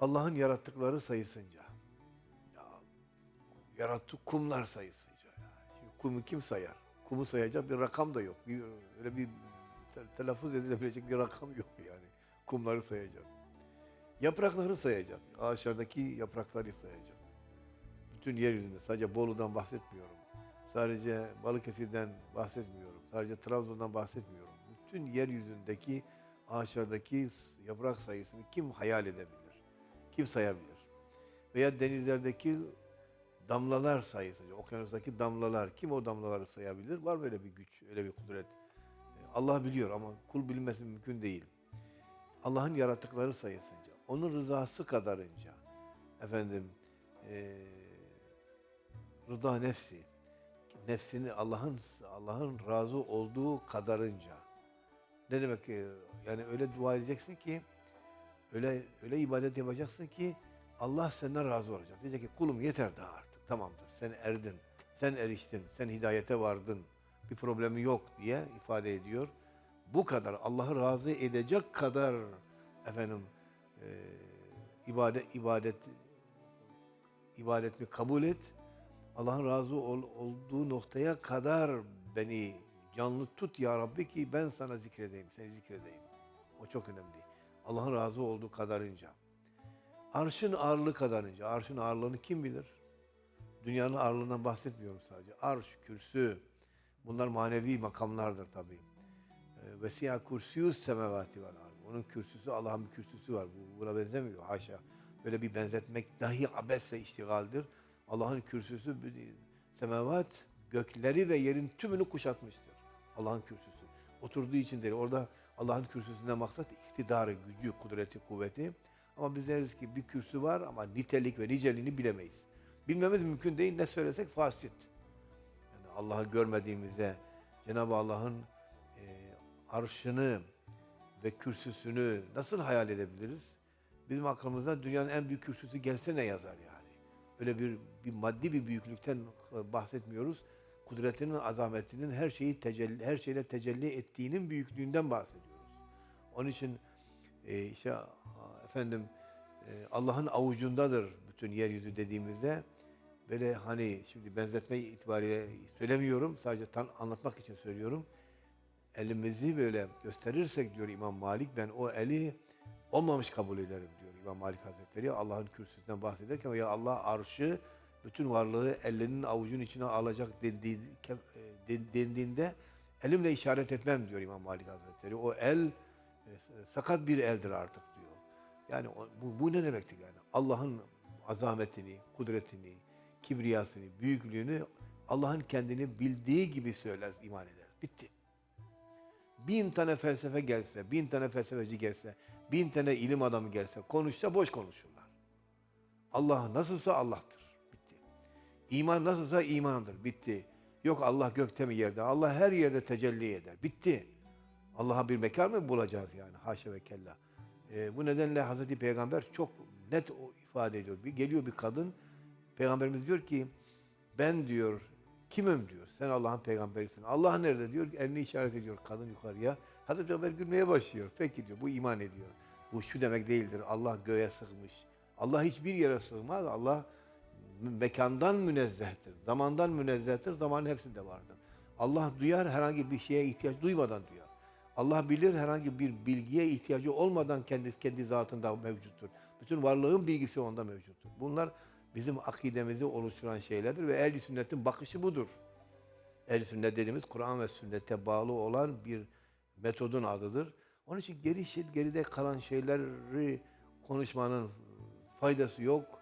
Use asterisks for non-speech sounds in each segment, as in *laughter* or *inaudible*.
Allah'ın yarattıkları sayısınca. Ya, yarattığı kumlar sayısınca. ya. Şimdi kumu kim sayar? Kumu sayacak bir rakam da yok. Bir, öyle bir te- telaffuz edilebilecek bir rakam yok yani. Kumları sayacak. Yaprakları sayacak. Ağaçlardaki yaprakları sayacak. Bütün yeryüzünde sadece Bolu'dan bahsetmiyorum. Sadece Balıkesir'den bahsetmiyorum. Sadece Trabzon'dan bahsetmiyorum. Bütün yeryüzündeki ağaçlardaki yaprak sayısını kim hayal edebilir? Kim sayabilir? Veya denizlerdeki damlalar sayısınca, okyanustaki damlalar, kim o damlaları sayabilir? Var böyle bir güç, öyle bir kudret. E, Allah biliyor ama kul bilmesi mümkün değil. Allah'ın yarattıkları sayısınca, onun rızası kadarınca, efendim, e, rıda nefsi, nefsini Allah'ın Allah'ın razı olduğu kadarınca. Ne demek ki? Yani öyle dua edeceksin ki, öyle öyle ibadet yapacaksın ki Allah senden razı olacak. Diyecek ki kulum yeter daha artık. Tamamdır. Sen erdin. Sen eriştin. Sen hidayete vardın. Bir problemi yok diye ifade ediyor. Bu kadar Allah'ı razı edecek kadar efendim e, ibadet ibadet ibadetimi kabul et. Allah'ın razı ol- olduğu noktaya kadar beni canlı tut ya Rabbi ki ben sana zikredeyim, seni zikredeyim. O çok önemli. Allah'ın razı olduğu kadarınca. Arşın ağırlığı kadarınca. Arşın ağırlığını kim bilir? Dünyanın ağırlığından bahsetmiyorum sadece. Arş, kürsü. Bunlar manevi makamlardır tabii. Ee, Ve siyah kürsüyü semevati var. Onun kürsüsü Allah'ın bir kürsüsü var. Bu, buna benzemiyor haşa. Böyle bir benzetmek dahi abes ve iştigaldir. Allah'ın kürsüsü semevat gökleri ve yerin tümünü kuşatmıştır. Allah'ın kürsüsü. Oturduğu için değil. Orada Allah'ın kürsüsünden maksat iktidarı, gücü, kudreti, kuvveti. Ama biz deriz ki bir kürsü var ama nitelik ve niceliğini bilemeyiz. Bilmemiz mümkün değil. Ne söylesek fasit. Yani Allah'ı görmediğimizde Cenab-ı Allah'ın e, arşını ve kürsüsünü nasıl hayal edebiliriz? Bizim aklımıza dünyanın en büyük kürsüsü gelse ne yazar yani? Öyle bir, bir maddi bir büyüklükten bahsetmiyoruz. Kudretinin, azametinin her şeyi tecelli, her şeyle tecelli ettiğinin büyüklüğünden bahsediyoruz. Onun için e, işte efendim e, Allah'ın avucundadır bütün yeryüzü dediğimizde böyle hani şimdi benzetme itibariyle söylemiyorum sadece tan anlatmak için söylüyorum. Elimizi böyle gösterirsek diyor İmam Malik ben o eli olmamış kabul ederim diyor İmam Malik Hazretleri Allah'ın kürsüsünden bahsederken ya Allah arşı bütün varlığı ellerinin avucun içine alacak e, den- dendiğinde elimle işaret etmem diyor İmam Malik Hazretleri. O el e, sakat bir eldir artık diyor. Yani bu, bu ne demektir yani? Allah'ın azametini, kudretini, kibriyasını, büyüklüğünü Allah'ın kendini bildiği gibi söyler, iman eder. Bitti. Bin tane felsefe gelse, bin tane felsefeci gelse, bin tane ilim adamı gelse, konuşsa boş konuşurlar. Allah nasılsa Allah'tır. İman nasılsa imandır. Bitti. Yok Allah gökte mi yerde? Allah her yerde tecelli eder. Bitti. Allah'a bir mekan mı bulacağız yani? Haşa ve kella. Ee, bu nedenle Hazreti Peygamber çok net o ifade ediyor. Bir, geliyor bir kadın, Peygamberimiz diyor ki, ben diyor, kimim diyor, sen Allah'ın peygamberisin. Allah nerede diyor, elini işaret ediyor kadın yukarıya. Hazreti Peygamber gülmeye başlıyor. Peki diyor, bu iman ediyor. Bu şu demek değildir, Allah göğe sığmış. Allah hiçbir yere sığmaz, Allah mekandan münezzehtir, zamandan münezzehtir, zamanın hepsinde vardır. Allah duyar, herhangi bir şeye ihtiyaç duymadan duyar. Allah bilir, herhangi bir bilgiye ihtiyacı olmadan kendi, kendi zatında mevcuttur. Bütün varlığın bilgisi onda mevcuttur. Bunlar bizim akidemizi oluşturan şeylerdir ve ehl sünnetin bakışı budur. ehl sünnet dediğimiz Kur'an ve sünnete bağlı olan bir metodun adıdır. Onun için geri geride kalan şeyleri konuşmanın faydası yok,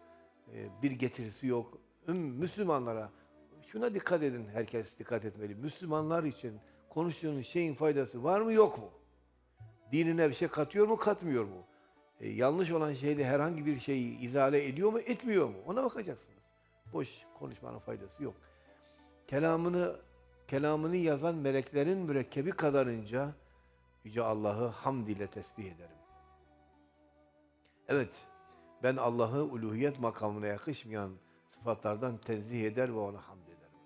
bir getirisi yok. Üm- Müslümanlara şuna dikkat edin, herkes dikkat etmeli. Müslümanlar için konuştuğunuz şeyin faydası var mı yok mu? Dinine bir şey katıyor mu katmıyor mu? E, yanlış olan şeyde herhangi bir şeyi izale ediyor mu etmiyor mu? Ona bakacaksınız. Boş konuşmanın faydası yok. Kelamını kelamını yazan meleklerin mürekkebi kadarınca Yüce Allah'ı hamd ile tesbih ederim. Evet, ben Allah'ı uluhiyet makamına yakışmayan sıfatlardan tenzih eder ve ona hamd ederim.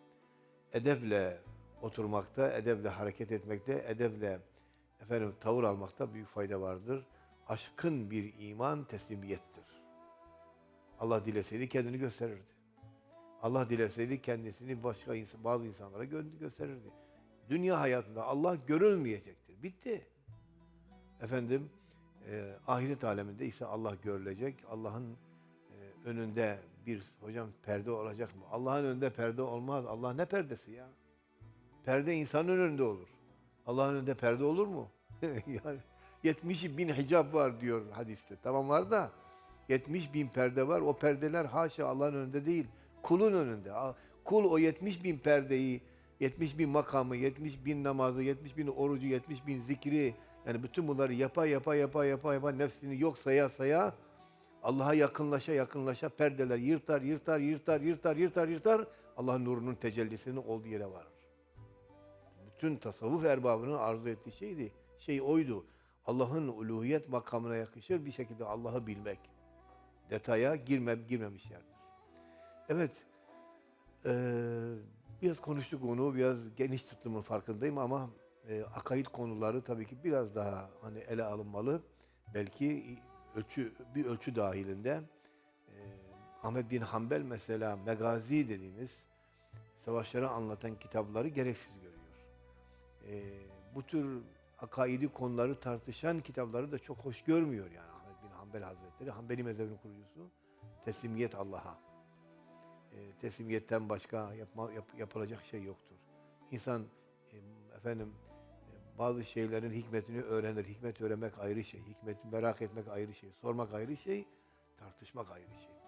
Edeple oturmakta, edeple hareket etmekte, edeple efendim tavır almakta büyük fayda vardır. Aşkın bir iman teslimiyettir. Allah dileseydi kendini gösterirdi. Allah dileseydi kendisini başka insan, bazı insanlara gö- gösterirdi. Dünya hayatında Allah görülmeyecektir. Bitti. Efendim e, ahiret aleminde ise Allah görülecek. Allah'ın e, önünde bir hocam perde olacak mı? Allah'ın önünde perde olmaz. Allah ne perdesi ya? Perde insanın önünde olur. Allah'ın önünde perde olur mu? *laughs* yani 70 bin hicap var diyor hadiste. Tamam var da 70 bin perde var. O perdeler haşa Allah'ın önünde değil. Kulun önünde. Kul o 70 bin perdeyi, 70 bin makamı, 70 bin namazı, 70 bin orucu, 70 bin zikri yani bütün bunları yapa yapa yapa yapa yapa nefsini yok saya saya Allah'a yakınlaşa yakınlaşa perdeler yırtar yırtar yırtar yırtar yırtar yırtar Allah'ın nurunun tecellisinin olduğu yere varır. Bütün tasavvuf erbabının arzu ettiği şeydi. Şey oydu. Allah'ın uluhiyet makamına yakışır bir şekilde Allah'ı bilmek. Detaya girme, girmemişlerdir. Evet. eee, biraz konuştuk onu. Biraz geniş tuttuğumun farkındayım ama e, akaid konuları tabii ki biraz daha hani ele alınmalı. Belki ölçü bir ölçü dahilinde e, Ahmet bin Hanbel mesela Megazi dediğimiz savaşları anlatan kitapları gereksiz görüyor. E, bu tür akaidi konuları tartışan kitapları da çok hoş görmüyor yani Ahmet bin Hanbel Hazretleri. Hanbeli mezhebinin kurucusu. Teslimiyet Allah'a. E, teslimiyetten başka yapma, yap- yapılacak şey yoktur. İnsan e, efendim bazı şeylerin hikmetini öğrenir. Hikmet öğrenmek ayrı şey. Hikmeti merak etmek ayrı şey. Sormak ayrı şey. Tartışmak ayrı şey.